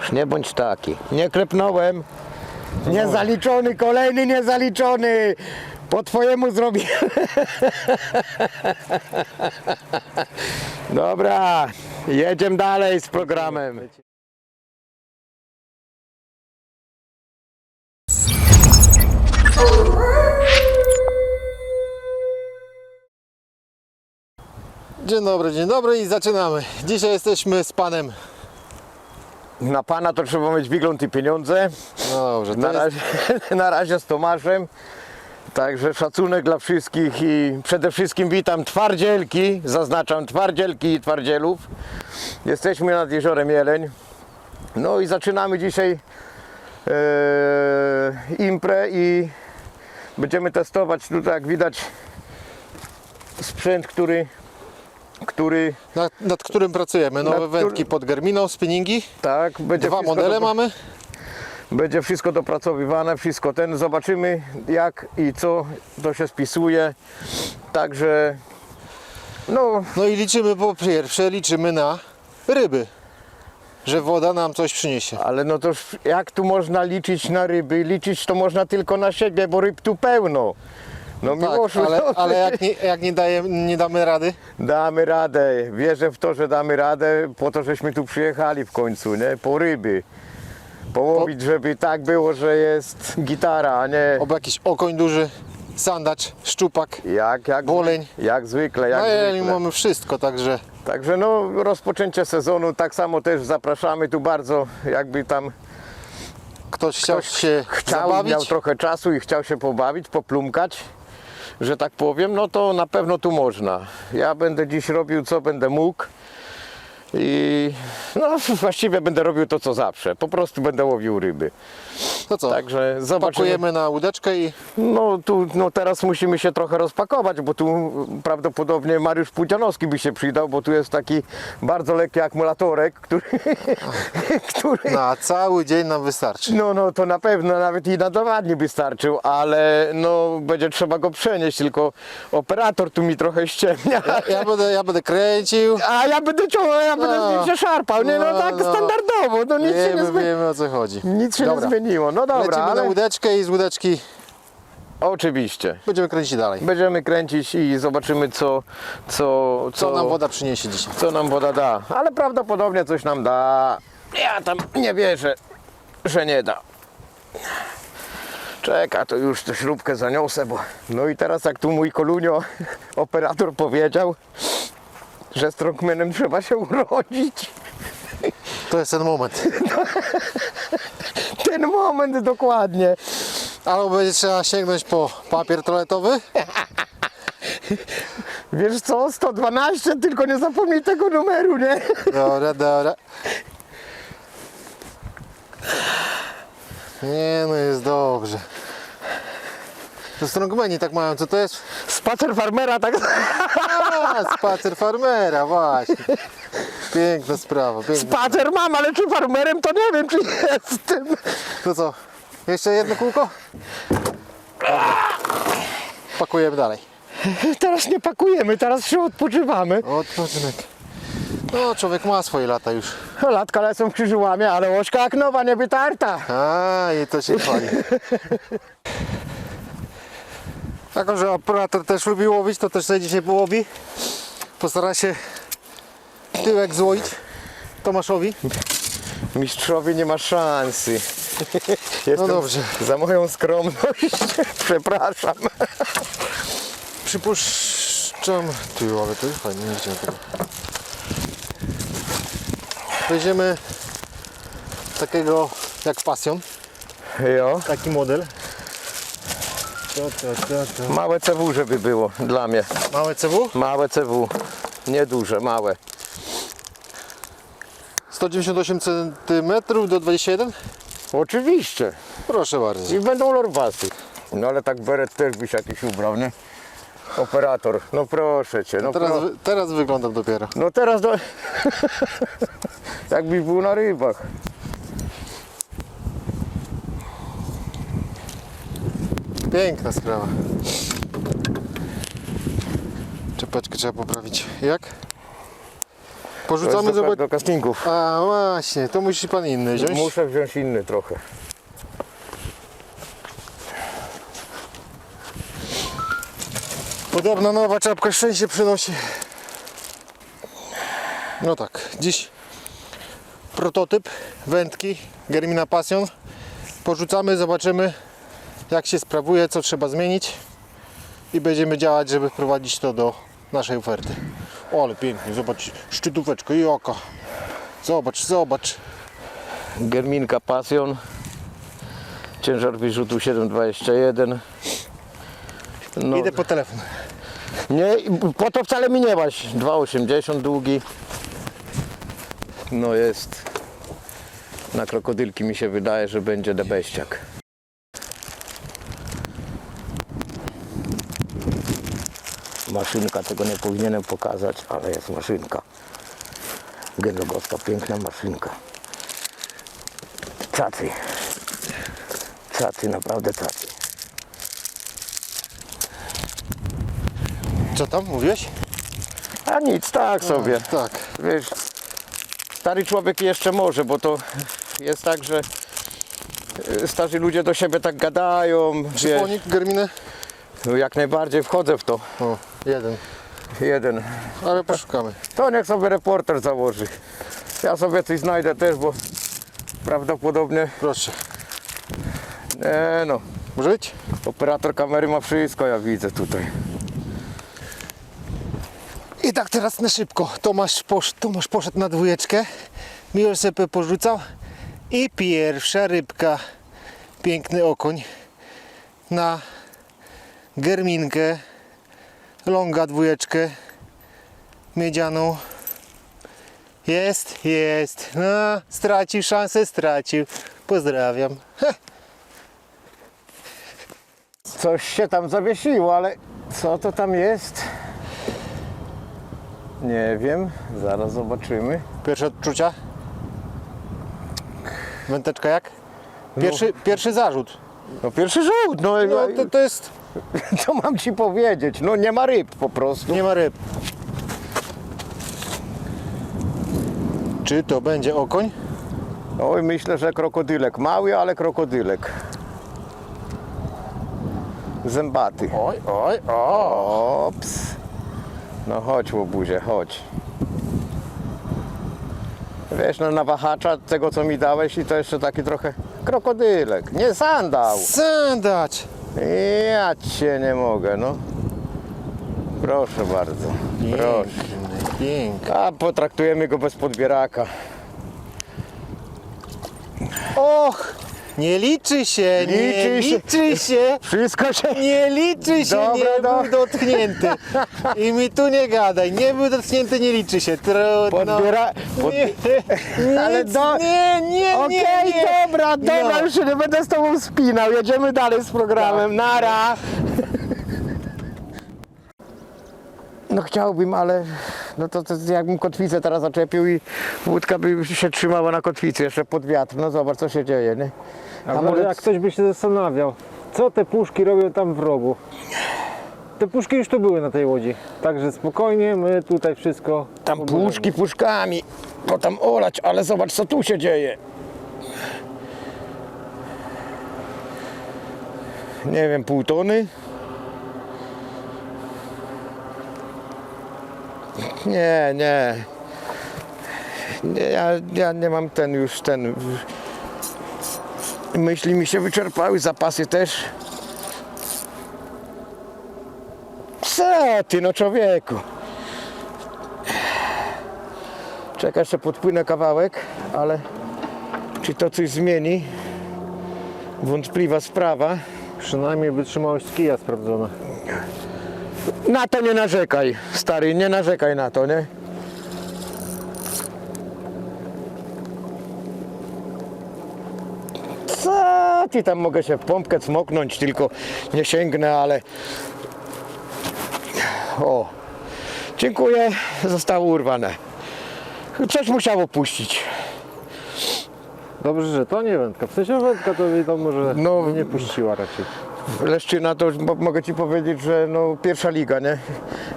Już nie bądź taki. Nie klepnąłem. Niezaliczony, kolejny niezaliczony. Po twojemu zrobię. Dobra, jedziemy dalej z programem. Dzień dobry, dzień dobry i zaczynamy. Dzisiaj jesteśmy z panem. Na pana to trzeba mieć wygląd i pieniądze. No dobrze, Na jest, razie, na razie z Tomaszem. Także szacunek dla wszystkich i przede wszystkim witam twardzielki, zaznaczam twardzielki i twardzielów. Jesteśmy nad jeziorem Jeleń. No i zaczynamy dzisiaj e, imprę i będziemy testować tutaj jak widać sprzęt, który, który nad, nad którym pracujemy. Nowe Nad wędki pod Germiną, spinningi. tak będzie Dwa modele do- mamy. Będzie wszystko dopracowywane, wszystko ten. Zobaczymy jak i co to się spisuje. Także no No i liczymy po pierwsze, liczymy na ryby. Że woda nam coś przyniesie. ale no to jak tu można liczyć na ryby? Liczyć to można tylko na siebie, bo ryb tu pełno. No Tak, Miłoszu, ale, no, ale jak, nie, jak nie, daje, nie damy rady, damy radę. Wierzę w to, że damy radę, po to żeśmy tu przyjechali w końcu, nie? Po ryby. Połowić, żeby tak było, że jest gitara, a nie oby jakiś okoń duży, sandacz, szczupak. jak, jak, Boleń. jak zwykle. Jak No zwykle. mamy wszystko, także Także no rozpoczęcie sezonu tak samo też zapraszamy tu bardzo jakby tam ktoś chciał się chciał, zabawić. miał trochę czasu i chciał się pobawić, poplumkać, że tak powiem, no to na pewno tu można. Ja będę dziś robił co będę mógł i no właściwie będę robił to co zawsze, po prostu będę łowił ryby. To co? Także zobaczymy. Pakujemy na łódeczkę i No tu no teraz musimy się trochę rozpakować, bo tu prawdopodobnie Mariusz Pudzianowski by się przydał, bo tu jest taki bardzo lekki akumulatorek, który, który na cały dzień nam wystarczy. no, no to na pewno nawet i na dwa dni by starczył, ale no będzie trzeba go przenieść, tylko operator tu mi trochę ściemnia. Ja będę, ja będę kręcił. A ja będę ciągnął, ja będę No. no, się szarpał, nie no, No, tak no. standardowo, no nic się nie Wiemy, zmieni. wiemy o co chodzi. Nic się Dobra. nie zmieniło. No dobra, Lecimy ale na łódeczkę i z łódeczki oczywiście. będziemy kręcić dalej. Będziemy kręcić i zobaczymy co, co, Co nam woda przyniesie dzisiaj? co nam woda da. Ale prawdopodobnie coś nam da. Ja tam nie wierzę, że nie da. Czeka, to już tę śrubkę zaniosę, bo... No i teraz jak tu mój kolunio, operator powiedział, że strongmanem trzeba się urodzić. To jest ten moment. Ten moment dokładnie. Albo będzie trzeba sięgnąć po papier toaletowy, Wiesz co, 112, tylko nie zapomnij tego numeru, nie? Dobra, dobra. Nie no, jest dobrze. To strongmeni tak mają, co to jest? Spacer farmera, tak? A, spacer farmera, właśnie. Piękna sprawa, piękna. Spacer mam, ale czy farmerem to nie wiem, czy jestem. To co? Jeszcze jedno kółko? Dobra. Pakujemy dalej. Teraz nie pakujemy, teraz się odpoczywamy. Odpoczynek. No, człowiek ma swoje lata już. Latka lecą w krzyżołamie, ale łośka jak nowa, nie wytarta. A, i to się chwali. Jako, że operator też lubi łowić, to też sobie dzisiaj połowi. Postara się tyłek złoić Tomaszowi. Mistrzowi nie ma szansy. Jestem No dobrze. Za moją skromność. Przepraszam. Przypuszczam... Ty, ale to jest fajnie, nie widziałem tego. Weźmiemy takiego jak Passion, Jo. taki model. To, to, to, to. Małe CW, żeby było dla mnie. Małe CW, Małe CW. Nieduże, małe. 198 cm do 21 Oczywiście. Proszę bardzo. I będą lorwasy. No ale tak beret też byś jakiś ubrał, nie? Operator, no proszę cię. No, Teraz, pro... teraz wyglądam dopiero. no teraz do... Jakbyś był na rybach. Piękna sprawa. Czepeczkę trzeba poprawić. Jak? Porzucamy, do, zobacz. do castingów. A właśnie, to musi pan inny wziąć. Muszę wziąć inny trochę. Podobno nowa czapka szczęście przynosi. No tak, dziś prototyp wędki Germina Passion. Porzucamy, zobaczymy jak się sprawuje, co trzeba zmienić i będziemy działać, żeby wprowadzić to do naszej oferty. O, ale pięknie, zobacz, szczytóweczko i oko. Zobacz, zobacz. Germinka Passion. Ciężar wyrzutu 7,21. No, Idę po telefon. nie, po to wcale mi nie masz. 2,80 długi. No jest. Na krokodylki mi się wydaje, że będzie debeściak. Maszynka, tego nie powinienem pokazać, ale jest maszynka. Genogowska, piękna maszynka. Cacy. Cacy, naprawdę cacy. Co tam, mówiłeś? A nic, tak sobie. Tak. Wiesz, stary człowiek jeszcze może, bo to jest tak, że y, starzy ludzie do siebie tak gadają. Wiesz, Przypłonik Germinę? no jak najbardziej wchodzę w to. O, jeden. Jeden. Ale poszukamy. To niech sobie reporter założy. Ja sobie coś znajdę też, bo prawdopodobnie, Proszę. nie no, Może być? operator kamery ma wszystko, ja widzę tutaj. I tak teraz na szybko. Tomasz, posz, Tomasz poszedł na dwójeczkę. Miłosz sobie porzucał. I pierwsza rybka. Piękny okoń. Na germinkę. Longa dwójeczkę. Miedzianą. Jest, jest. No, stracił szansę, stracił. Pozdrawiam. Heh. Coś się tam zawiesiło, ale co to tam jest? Nie wiem, zaraz zobaczymy. Pierwsze odczucia? Węteczka jak? Pierwszy, pierwszy zarzut. No pierwszy rzut, no, No, to, to jest... co mam ci powiedzieć? No nie ma ryb po prostu. Nie ma ryb. Czy to będzie okoń? Oj, myślę, że krokodylek. Mały, ale krokodylek. Zębaty. Oj, oj, o! Ops. No chodź łobuzie, chodź. Wiesz, no na wahacza tego co mi dałeś i to jeszcze taki trochę krokodylek. Nie sandał. Sandacz! Ja cię nie mogę, no. Proszę bardzo. Proszę. Piękny, piękny. A potraktujemy go bez podbieraka. Och! Nie liczy się, nie Liczy się. liczy się! Wszystko się... Nie liczy się, Dobra, nie dobra. był dotknięty. I mi tu nie gadaj, nie był dotknięty, nie liczy się. Trudno. Podbiera... Pod... Nie, Ale nic, do- nie, nie, Okej, nie, nie. dobra, dobra, No. już się nie będę z tobą spinał. Jedziemy dalej z programem. Nara. No chciałbym, ale no to, to jakbym kotwicę teraz zaczepił i łódka by się trzymała na kotwicy jeszcze pod wiatr. No zobacz co się dzieje, nie? A może jak ktoś by się zastanawiał, co te puszki robią tam w rogu? Te puszki już tu były na tej łodzi, także spokojnie, my tutaj wszystko... Tam puszki puszkami, to tam olać, ale zobacz co tu się dzieje. Nie wiem, pół tony? Nie, nie. nie ja, ja nie mam ten już ten. Myśli mi się wyczerpały, zapasy też. Co ty, no człowieku? Czekaj, jeszcze podpłynę kawałek, ale czy to coś zmieni? Wątpliwa sprawa. Przynajmniej wytrzymałość kija sprawdzona. Na to nie narzekaj, stary, nie narzekaj na to, nie? Ci tam mogę się w pompkę cmoknąć, tylko nie sięgnę, ale... O, dziękuję, zostało urwane. Coś musiało puścić. Dobrze, że to nie wędka. W sensie wędka to wiadomo, że No. nie puściła raczej. Leszczyna to mo- mogę ci powiedzieć, że no pierwsza liga, nie?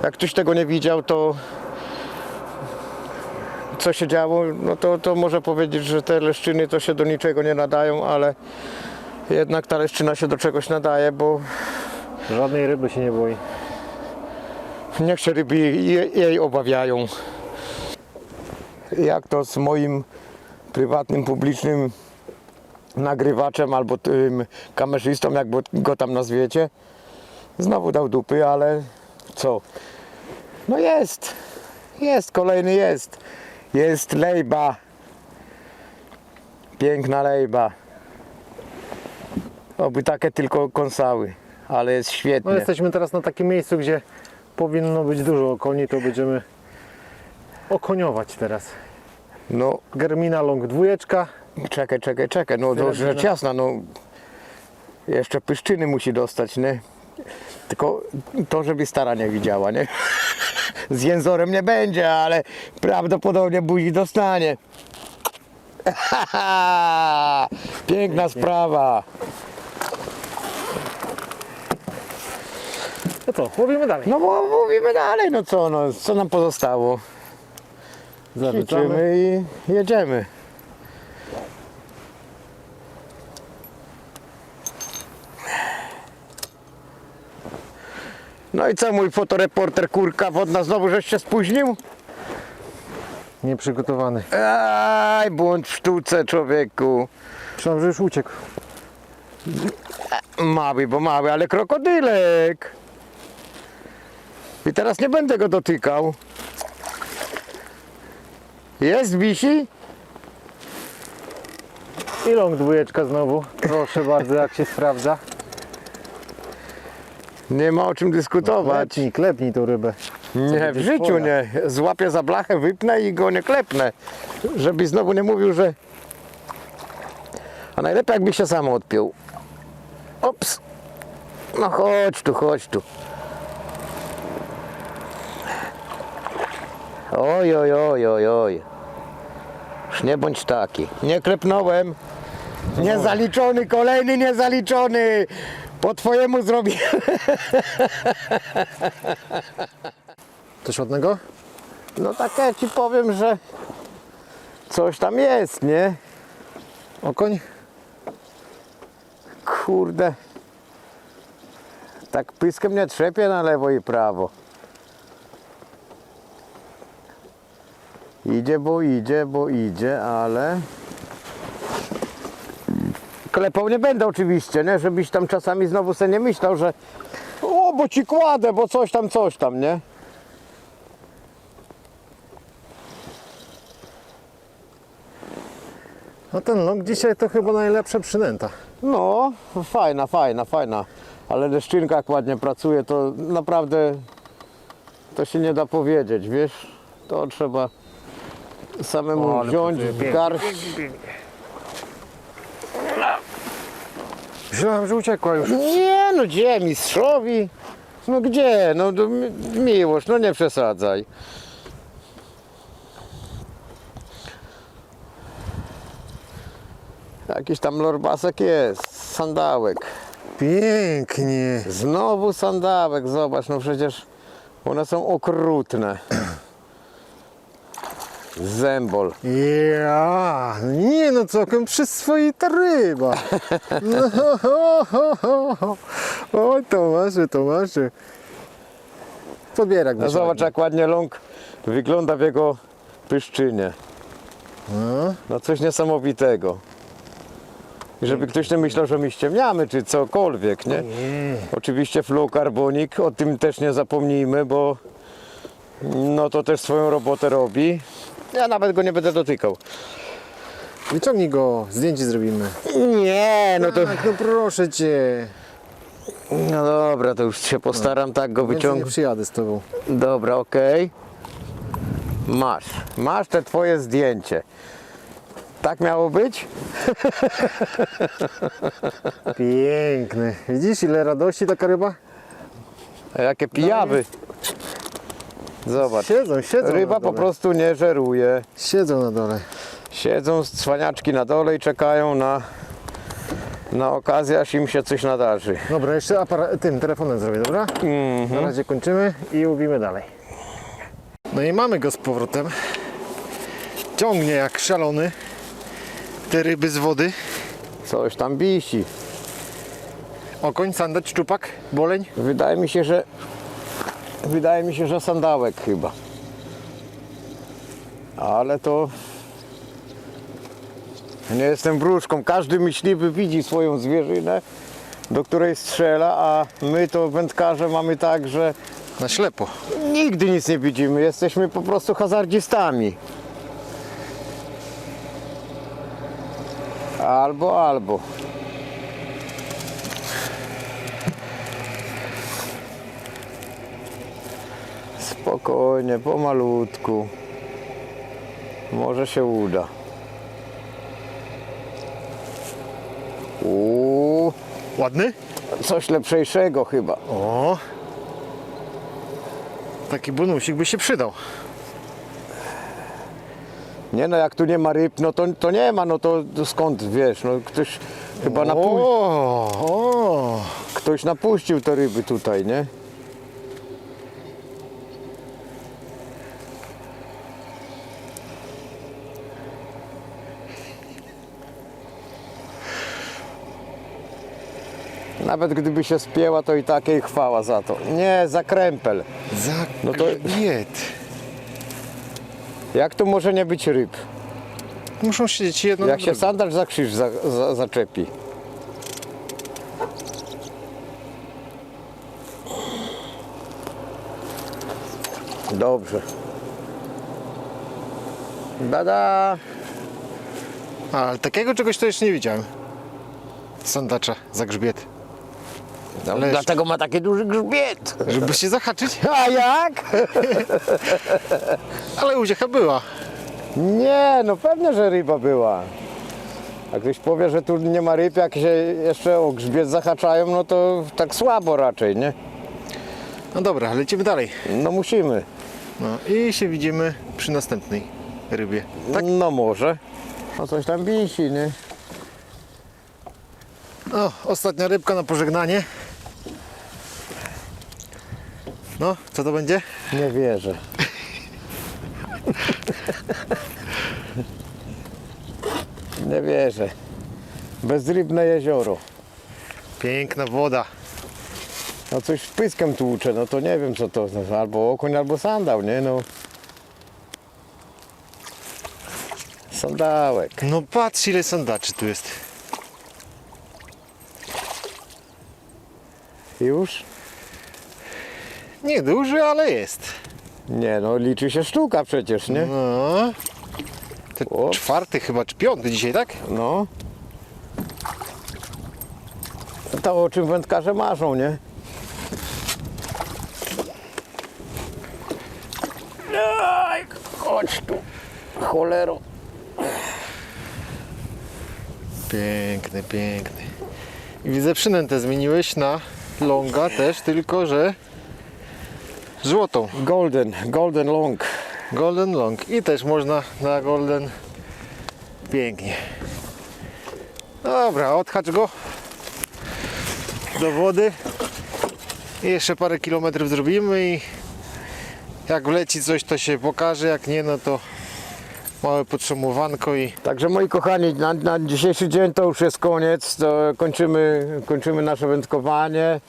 Jak ktoś tego nie widział, to co się działo, no to, to może powiedzieć, że te leszczyny to się do niczego nie nadają, ale jednak ta leszczyna się do czegoś nadaje, bo Żadnej ryby się nie boi. niech się ryby jej, jej obawiają. Jak to z moim prywatnym, publicznym nagrywaczem albo tym kamerzystą, jak bo- go tam nazwiecie. Znowu dał dupy, ale co? No jest, jest, kolejny jest. Jest lejba. Piękna lejba. Oby takie tylko kąsały, ale jest No świetnie. jesteśmy teraz na takim miejscu, gdzie powinno być dużo okoni, to będziemy okoniować teraz. No, Germina Long dwójeczka. Czekaj, czekaj, czekaj, no to rzecz jasna, no jeszcze pyszczyny musi dostać, nie? Tylko to, żeby stara nie widziała, nie? Z jęzorem nie będzie, ale prawdopodobnie buzi dostanie. Piękna sprawa. No co, łowimy dalej. No bo mówimy dalej, no co, no, co nam pozostało? Zarzucamy. Liczymy i jedziemy. No i co mój fotoreporter kurka wodna znowu żeś się spóźnił? Nieprzygotowany. Aj, błąd w sztuce człowieku. Myślałem, że już uciekł. Mały, bo mały, ale krokodylek. I teraz nie będę go dotykał. Jest wisi? I long dwójeczka znowu. Proszę bardzo, jak się sprawdza. Nie ma o czym dyskutować. Klepnij, klepnij tą rybę. Nie, w życiu nie. Złapię za blachę, wypnę i go nie klepnę. Żeby znowu nie mówił, że... A najlepiej jakby się sam odpiął. Ops. No chodź tu, chodź tu. Oj, oj, oj, oj, oj. Już nie bądź taki. Nie klepnąłem. Niezaliczony, kolejny niezaliczony. Po twojemu zrobię. Coś ładnego? No tak ja ci powiem, że coś tam jest, nie? Okoń? Kurde. Tak pyskiem nie trzepie na lewo i prawo. Idzie, bo idzie, bo idzie, ale... Klepał nie będę oczywiście, nie? Żebyś tam czasami znowu sobie nie myślał, że o, bo ci kładę, bo coś tam, coś tam, nie? No ten long dzisiaj to chyba najlepsza przynęta. No, fajna, fajna, fajna. Ale leszczynka jak ładnie pracuje, to naprawdę to się nie da powiedzieć, wiesz? To trzeba samemu O, ale wziąć pracuje w pięknie. garść. Myślałem, że uciekła już. Nie no gdzie, mistrzowi? No gdzie? No to mi- miłość, no nie przesadzaj. Jakiś tam lorbasek jest, sandałek. Pięknie. Znowu sandałek, zobacz, no przecież one są okrutne. Zębol. Ja, nie no całkiem przyswoita ryba. No, ho, ho, ho, ho. O Tomasze, Tomasze. Podbierak No zobacz ładny. jak ładnie ląk wygląda w jego pyszczynie. No. No coś niesamowitego. I żeby ktoś nie myślał, że my ściemniamy, czy cokolwiek, nie? Nie. Oczywiście fluokarbonik, o tym też nie zapomnijmy, bo no to też swoją robotę robi. Ja nawet go nie będę dotykał. Wyciągnij go, zdjęcie zrobimy. Nie, no to... Tak, no proszę cię. No dobra, to już się postaram tak go Więcej nie wyciągnąć. przyjadę z tobą. Dobra, okej. Masz. Masz te twoje zdjęcie. Tak miało być? Piękny. Widzisz ile radości taka ryba? A jakie pijawy. Zobacz. Siedzą, siedzą Ryba po prostu nie żeruje. Siedzą na dole. Siedzą cwaniaczki na dole i czekają na, na okazję, aż im się coś nadarzy. Dobra, jeszcze apara- tym telefonem zrobię, dobra? Mhm. Na razie kończymy i łowimy dalej. No i mamy go z powrotem. Ciągnie jak szalony te ryby z wody. Coś tam wisi. Okoń, sandać, szczupak, boleń. Wydaje mi się, że wydaje mi się, że sandałek chyba. Ale to nie jestem wróżką. Każdy myśliwy widzi swoją zwierzynę, do której strzela, a my to wędkarze mamy tak, że Na ślepo. nigdy nic nie widzimy. Jesteśmy po prostu hazardzistami. Albo, albo. Spokojnie, pomalutku. Może się uda. Uuu, Ładny? coś lepszejszego chyba. O! Taki bonusik by się przydał. Nie no, jak tu nie ma ryb, no to, to nie ma, no to, to skąd wiesz, no ktoś chyba napu- O, o. ktoś napuścił te ryby tutaj, nie? Nawet gdyby się spięła, to i takiej chwała za to. Nie, za krępel. Za No to- grzbiet. Jak tu może nie być ryb? Muszą siedzieć jedno Jak na się drugim. sandacz za krzyż za, za, zaczepi. Dobrze. Bada. Ale takiego czegoś to jeszcze nie widziałem. Sandacza za grzbiet. No, Ale dlatego ma taki duży grzbiet. Żeby się zahaczyć, A jak? ale uziecha była. Nie, no pewnie, że ryba była. Jak ktoś powie, że tu nie ma ryb, jak się jeszcze o grzbiet zahaczają, no to tak słabo raczej, nie? No dobra, lecimy dalej. No musimy. No i się widzimy przy następnej rybie. Tak? No może. No coś tam wisi, nie? O, ostatnia rybka na pożegnanie. No, co to będzie? Nie wierzę. Nie wierzę. Bezrybne jezioro. Piękna woda. No coś z pyskiem tłucze, no to nie wiem co to znaczy. Albo okoń, albo sandał, nie? No. Sandałek. No patrz ile sandaczy tu jest. Już? Nieduży, ale jest. Nie no, liczy się sztuka przecież, nie? No. To O. czwarty chyba, czy piąty dzisiaj, tak? No. To o czym wędkarze marzą, nie? Aj, chodź tu, cholero. Piękny, piękny. I widzę przynętę zmieniłeś na longa też, tylko że złotą. Golden, golden long. Golden long. I też można na golden. Pięknie. Dobra, odhacz go do wody. I jeszcze parę kilometrów zrobimy i jak wleci coś to się pokaże, jak nie no to małe podsumowanko i Także moi kochani, na, na dzisiejszy dzień to już jest koniec. To kończymy, kończymy nasze wędkowanie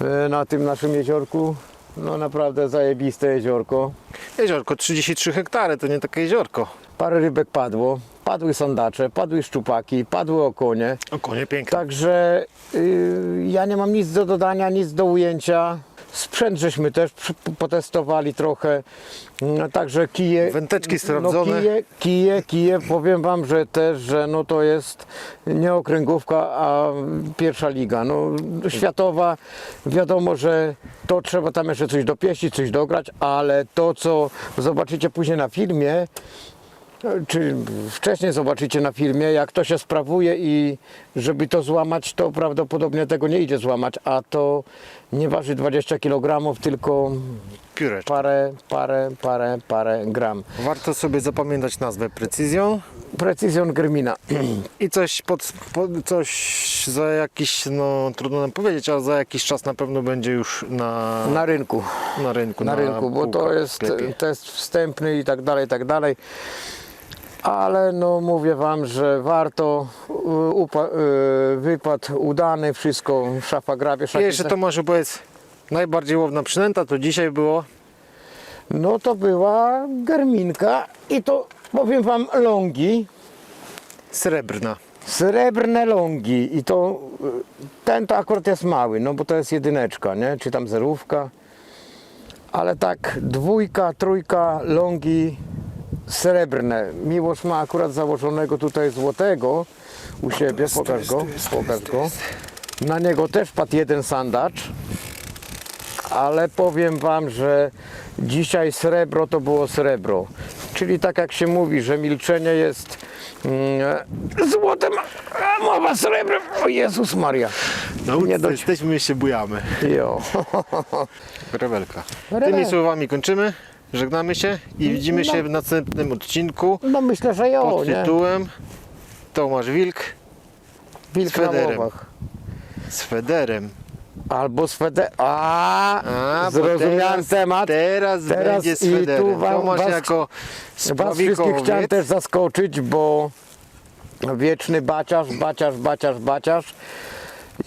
e, na tym naszym jeziorku. No naprawdę zajebiste jeziorko. jeziorko 33 hektary, to nie takie jeziorko. Parę rybek padło. Padły sandacze, padły szczupaki, padły okonie. O konie piękne. Także y, ja nie mam nic do dodania, nic do ujęcia. Sprzęt żeśmy też potestowali trochę. No, także kije. Wędeczki No, sprawdzone. kije, kije, kije. Powiem wam, że też, że no to jest nie okręgówka, a pierwsza liga. No, światowa. Wiadomo, że to trzeba tam jeszcze coś dopieścić, coś dograć, ale to, co zobaczycie później na filmie, czy wcześniej zobaczycie na filmie, jak to się sprawuje i żeby to złamać, to prawdopodobnie tego nie idzie złamać, a to nie waży 20 kg, tylko Pióreczko. parę, parę, parę, parę gram. Warto sobie zapamiętać nazwę Precision Precision Germina. i coś, pod, pod, coś za jakiś, no trudno nam powiedzieć, ale za jakiś czas na pewno będzie już na, Na rynku, na rynku. na rynku, bo to półkach jest sklepie. test wstępny i tak dalej, i tak dalej. Ale no mówię wam, że warto. y, Upa, y, wypad udany, wszystko, szafa grabie, I szaki, jeszcze Tomaszu powiedz, najbardziej łowna przynęta to dzisiaj było No to była garminka i to powiem wam longi, srebrna. srebrne longi i to y, ten to akurat jest mały, no bo to jest jedyneczka, nie? Czy tam zerówka. Ale tak dwójka, trójka longi srebrne. Miłosz ma akurat założonego tutaj złotego u siebie, pokaż go, pokaż go. Na niego też padł jeden sandacz. Ale powiem wam, że dzisiaj srebro to było srebro. Czyli tak jak się mówi, że milczenie jest mm, złotem, a mowa srebrem. O Jezus Maria. No Nie doć- jesteśmy się bujamy. Jo. Rewelka. Tymi słowami kończymy, żegnamy się i widzimy się w następnym odcinku No myślę, że jo, pod nie? tytułem Tomasz Wilk Wilk na Federem. łowach. z Federem. Albo z Fede... A, A, bo zrozumiałem teraz, temat. Teraz, Teraz będzie z i tu Federem. wam- Tomasz was- jako Was wszystkich chciałem też zaskoczyć, bo wieczny baciarz, baciarz, baciarz, baciarz.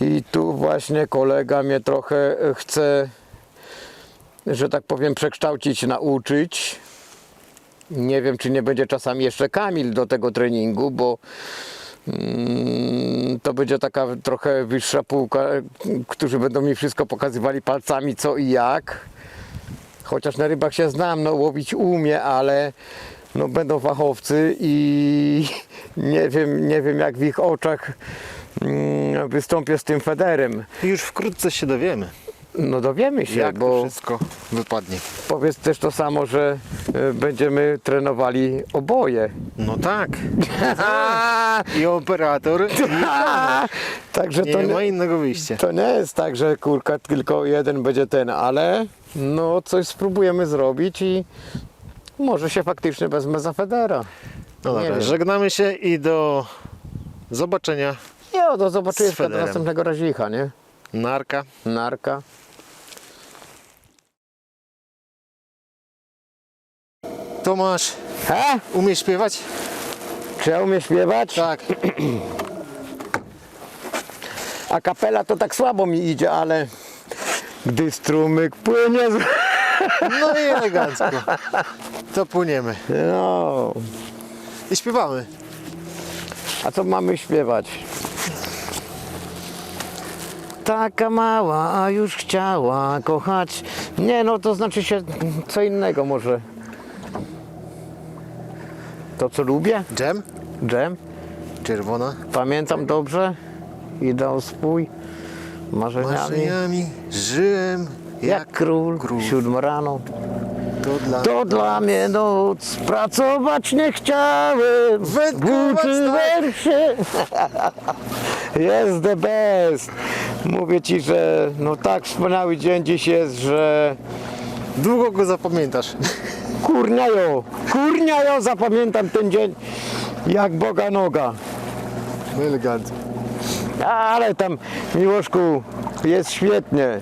I tu właśnie kolega mnie trochę chce, że tak powiem, przekształcić, nauczyć. Nie wiem, czy nie będzie czasami jeszcze Kamil do tego treningu, bo mm, to będzie taka trochę wyższa półka, którzy będą mi wszystko pokazywali palcami co i jak. Chociaż na rybach się znam, no łowić umie, ale no będą fachowcy i nie wiem, nie wiem jak w ich oczach mm, wystąpię z tym Federem. Już wkrótce się dowiemy, No dowiemy się, jak to bo wszystko wypadnie. powiedz też to samo, że e, będziemy trenowali oboje. No tak. I operator, i Także to nie ma nie, innego wyjścia. to nie jest tak, że kurka tylko jeden będzie ten, ale no coś spróbujemy zrobić i może się faktycznie wezmę za Federa. No Nie dobra, wiem. żegnamy się i do zobaczenia. Jo, do zobaczenia Z do Federem. następnego razicha, nie? Narka. Narka. Tomasz, He? umiesz śpiewać? Czy ja umiem śpiewać? Tak. A kapela to tak słabo mi idzie, ale gdy strumyk płynie z... No i elegancko. To płyniemy. No, I śpiewamy. a co mamy śpiewać? Taka mała, a już chciała kochać. Nie, no to znaczy się co innego może. To co lubię? Dżem? Dżem? Czerwona. Pamiętam dobrze? Ideał swój. Marzeniami. Marzeniami żyłem Jak król, król. siódma rano. To dla... To dla mnie noc, pracować nie chciałem. Włóczy tak. wersie. Jest the best. Mówię ci, że no tak wspaniały dzień dziś jest, że Długo go zapamiętasz. kurniajo, kurniajo, zapamiętam ten dzień jak Boga noga. Elegancko. Ale tam, Miłoszku, jest świetnie.